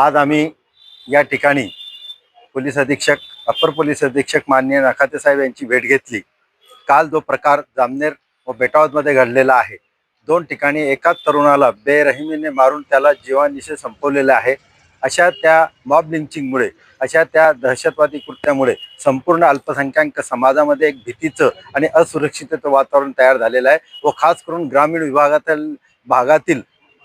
आज आम्ही या ठिकाणी पोलीस अधीक्षक अप्पर पोलीस अधीक्षक माननीय नाखाते साहेब यांची भेट घेतली. काल जो प्रकार जामनेर व बेटावतमध्ये घडलेला आहे दोन ठिकाणी एकाच तरुणाला बेरहिमीने मारून त्याला जीवानिशे संपवलेले आहे. अशा त्या मॉब लिंचिंगमुळे अशा त्या दहशतवादी कृत्यामुळे संपूर्ण अल्पसंख्याक समाजामध्ये एक भीतीचं आणि असुरक्षिततेचं वातावरण तयार झालेलं आहे व खास करून ग्रामीण विभागातील भागातील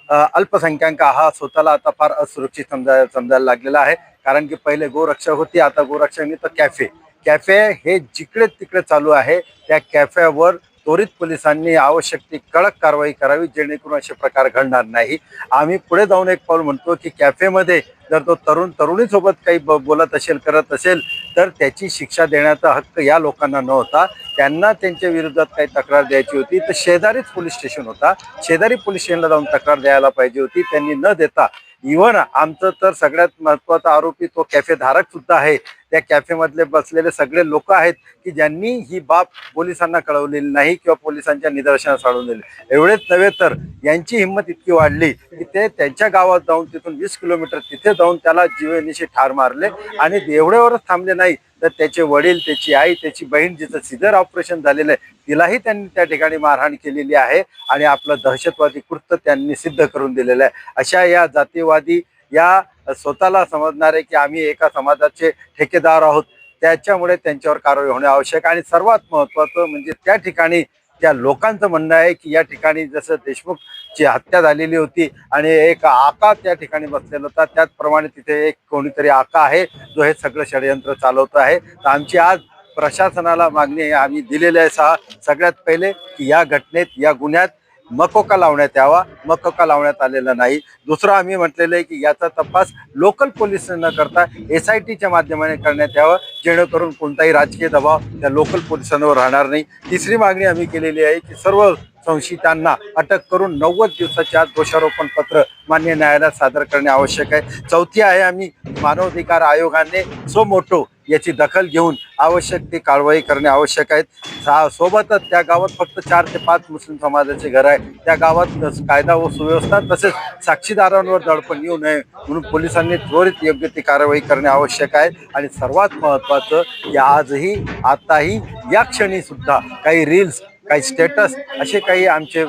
अल्पसंख्याक हा स्वतःला आता फार असुरक्षित समजा समजायला लागलेला आहे. कारण की पहिले गोरक्षक होती आता गोरक्षक नाही तर कॅफे. कॅफे हे जिकडे तिकडे चालू आहे त्या कॅफेवर त्वरित पोलिसांनी आवश्यक ती कडक कारवाई करावी जेणेकरून असे प्रकार घडणार नाही. आम्ही पुढे जाऊन एक पाऊल म्हणतो की कॅफेमध्ये जर तो तरुण तरुणीसोबत काही ब- बोलत असेल करत असेल तर त्याची शिक्षा देण्याचा हक्क या लोकांना नव्हता. त्यांना त्यांच्या विरोधात काही तक्रार द्यायची होती तर शेजारीच पोलीस स्टेशन होता. शेजारी पोलीस स्टेशनला जाऊन तक्रार द्यायला पाहिजे होती. त्यांनी न देता इव्हन आमचं तर सगळ्यात महत्त्वाचा आरोपी तो कॅफे धारक सुद्धा आहे. त्या कॅफेमधले बसलेले सगळे लोक आहेत की ज्यांनी ही बाब पोलिसांना कळवलेली नाही किंवा पोलिसांच्या निदर्शनास आणवलेली एवढेच नव्हे तर यांची हिंमत इतकी वाढली की ते त्यांच्या गावात जाऊन तिथून वीस किलोमीटर तिथे जाऊन त्याला जीवनिशी ठार मारले आणि एवढ्यावरच थांबले नाही. तर त्याचे वडील त्याची आई त्याची बहीण जिचं सिझर ऑपरेशन झालेलं आहे तिलाही त्यांनी त्या ठिकाणी मारहाण केलेली आहे आणि आपलं दहशतवादी कृत्य त्यांनी सिद्ध करून दिलेलं आहे. अशा या जातीवादी या स्वतःला समजणारे की आम्ही एका समाजाचे ठेकेदार आहोत. त्याच्यामुळे त्यांच्यावर कारवाई होणे आवश्यक आणि सर्वात महत्त्वाचं म्हणजे त्या ठिकाणी त्या लोकांचं म्हणणं आहे की या ठिकाणी जसं देशमुखची हत्या झालेली होती आणि एक आका त्या ठिकाणी बसलेला होता. त्याचप्रमाणे तिथे एक कोणीतरी आका आहे जो हे सगळं षडयंत्र चालवतो आहे. तर आमची आज प्रशासनाला मागणी आम्ही दिलेली आहे सहा. सगळ्यात पहिले की या घटनेत या गुन्ह्यात मकोका लावण्यात यावा मकोका लावण्यात आलेला नाही. दुसरं आम्ही म्हटलेलं आहे की याचा तपास लोकल पोलीस न करता एस आय टीच्या माध्यमाने करण्यात यावा जेणेकरून कोणताही राजकीय दबाव त्या लोकल पोलिसांवर राहणार नाही. तिसरी मागणी आम्ही केलेली आहे की सर्व संशयितांना अटक करून नव्वद दिवसाच्या आत दोषारोपण पत्र मान्य न्यायालयात सादर करणे आवश्यक आहे. चौथी आहे आम्ही मानवाधिकार आयोगाने सो मोठो याची दखल घेऊन आवश्यक ती कारवाई करणे आवश्यक आहेत सा- सोबतच त्या गावात फक्त चार ते पाच मुस्लिम समाजाचे घर आहे. त्या गावात कायदा व सुव्यवस्था तसेच साक्षीदारांवर दडपण येऊ नये म्हणून पोलिसांनी त्वरित योग्य ती कारवाई करणे आवश्यक आहे. आणि सर्वात महत्त्वाचं की आजही आताही या क्षणी सुद्धा काही रील्स काही स्टेटस असे काही आमचे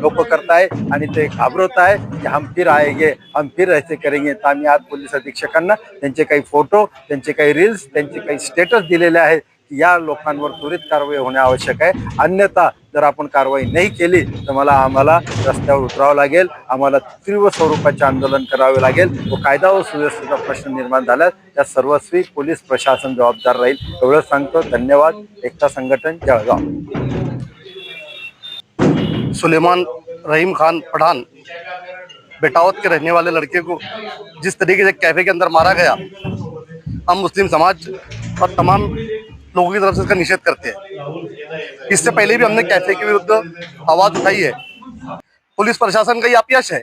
लोक करताय आणि ते घाबरत आहे की हम फिर आएगे हम फिर ऐसे करेंगे. तर आम्ही आज पोलीस अधीक्षकांना त्यांचे काही फोटो त्यांचे काही रील्स त्यांचे काही स्टेटस दिलेले आहेत. या लोकांवर त्वरित कारवाई होणे आवश्यक आहे. अन्यथा जर आपण कारवाई नाही केली तर मला आम्हाला रस्त्यावर उतरावं लागेल. आम्हाला तीव्र स्वरूपाचे आंदोलन करावे लागेल. व कायदा व सुव्यवस्थेचा प्रश्न निर्माण झाल्यास त्या सर्वस्वी पोलीस प्रशासन जबाबदार राहील. एवढं सांगतो. धन्यवाद. एकता संघटन जळगाव. सुलेमान रहीम खान पठान बेटावत के रहने वाले लड़के को जिस तरीके से कैफे के अंदर मारा गया हम मुस्लिम समाज और तमाम लोगों की तरफ़ से इसका निषेध करते हैं इससे पहले भी हमने कैफ़े के विरुद्ध आवाज़ उठाई है पुलिस प्रशासन का ये अपयश है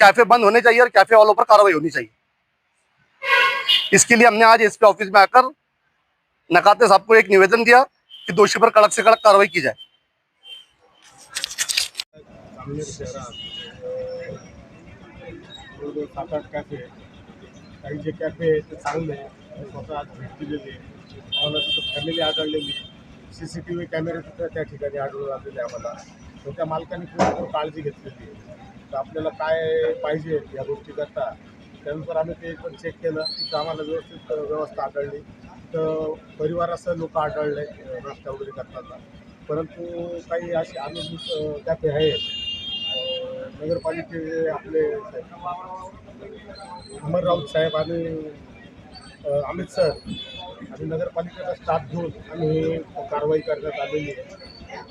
कैफ़े बंद होने चाहिए और कैफ़े वालों पर कार्रवाई होनी चाहिए इसके लिए हमने आज एसपी ऑफ़िस में आकर नकाते साहब को एक निवेदन दिया कि दोषी पर कड़क से कड़क कार्रवाई की जाए कॅफे कॅफे ते मी स्वतः आज भेट दिलेली आहे आम्हाला तिथं फॅमिली आढळलेली सी सी टी व्ही कॅमेरे सुद्धा त्या ठिकाणी आढळून आलेले आम्हाला. तर त्या मालकाने खूप काळजी घेतलेली आहे. तर आपल्याला काय पाहिजे या गोष्टीकरता त्यानुसार आम्ही ते पण चेक केलं. तिथं आम्हाला व्यवस्थित व्यवस्था आढळली. तर परिवारासह लोक आढळले अ, नाश्ता वगैरे करताना. परंतु काही असे अनुचित कॅफे आहेत. नगरपालिके नगरपालिकेचे आपले अमर राऊत साहेब आणि अ, अमित सर आणि नगरपालिकेचा स्टाफ घेऊन आम्ही ही कारवाई करण्यात आलेली आहे.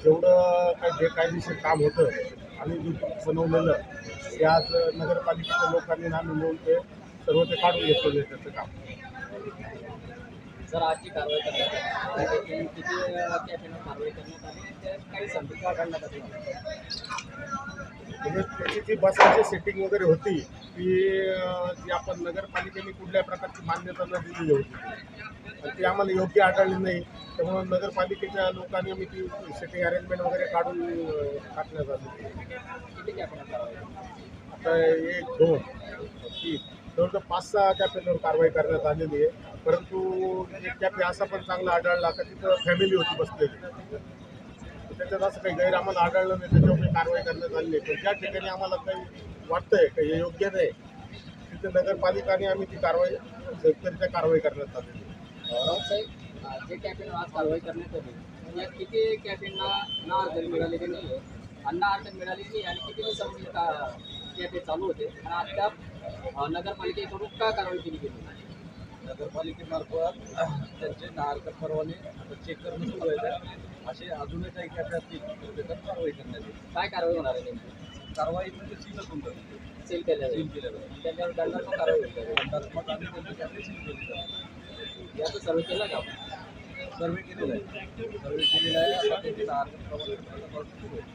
जेवढं काय बेकायदेशीर काम होतं आणि जे बनवलेलं ते आज नगरपालिकेच्या लोकांनी आम्ही मिळून ते सर्व ते काढून घेतलेलं आहे त्याचं काम. सर आजची कारवाई करण्यात आली किती कारवाई करण्यात आली त्या काही संधिका काढण्यात आली? म्हणजे त्याची जी बसायची सेटिंग वगैरे होती ती ती आपण नगरपालिकेने कुठल्या प्रकारची मान्यता न दिलेली होती ती आम्हाला योग्य आढळली नाही. त्यामुळे नगरपालिकेच्या लोकांनी आम्ही ती सेटिंग अरेंजमेंट वगैरे काढून टाकण्यात आली. आता एक दोन की जवळजवळ पाच सहा कॅफेवर कारवाई करण्यात आलेली आहे. परंतु एक कॅफे असा पण चांगला आढळला का तिथं फॅमिली होती बसलेली. तर त्याच्यात असं काही गैर आम्हाला आढळलं नाही त्याच्यावर काही कारवाई करण्यात आली आहे पण ज्या ठिकाणी आम्हाला काही वाटतंय की हे योग्य नाही तिथे नगरपालिकाने आम्ही ती कारवाई संयुक्तरित्या कारवाई करण्यात आलेली आहे राऊत साहेब जे कॅफेनं आज कारवाई करण्यात आली या किती कॅफेंना ना अर्जन मिळालेली नाही? आहे आणि ना अर्जन मिळालेली नाही आणि किती दिवसांमध्ये का कॅफे चालू होते? आणि अद्याप अं, नगरपालिकेकडून का कारवाई केली गेली नाही? नगरपालिकेमार्फत त्यांचे नारक परवाने आता चेक करणं सुरू आहे असे अजूनही काही कॅफे असतील तर त्याच्यात कारवाई करण्यात येईल. काय कारवाई होणार आहे नेमकी? कारवाई म्हणजे सीलच होऊन जाईल सील केल्या सील जाईल केलं जाईल त्यांच्यावर दंडात्मक कारवाई होईल? दंडात्मक आणि त्यांचे कॅफे सील केले जाईल. याचं सर्व केलं का? सर्वे केलेला आहे. सर्वे केलेला आहे. आता त्यांचे नारक परवाने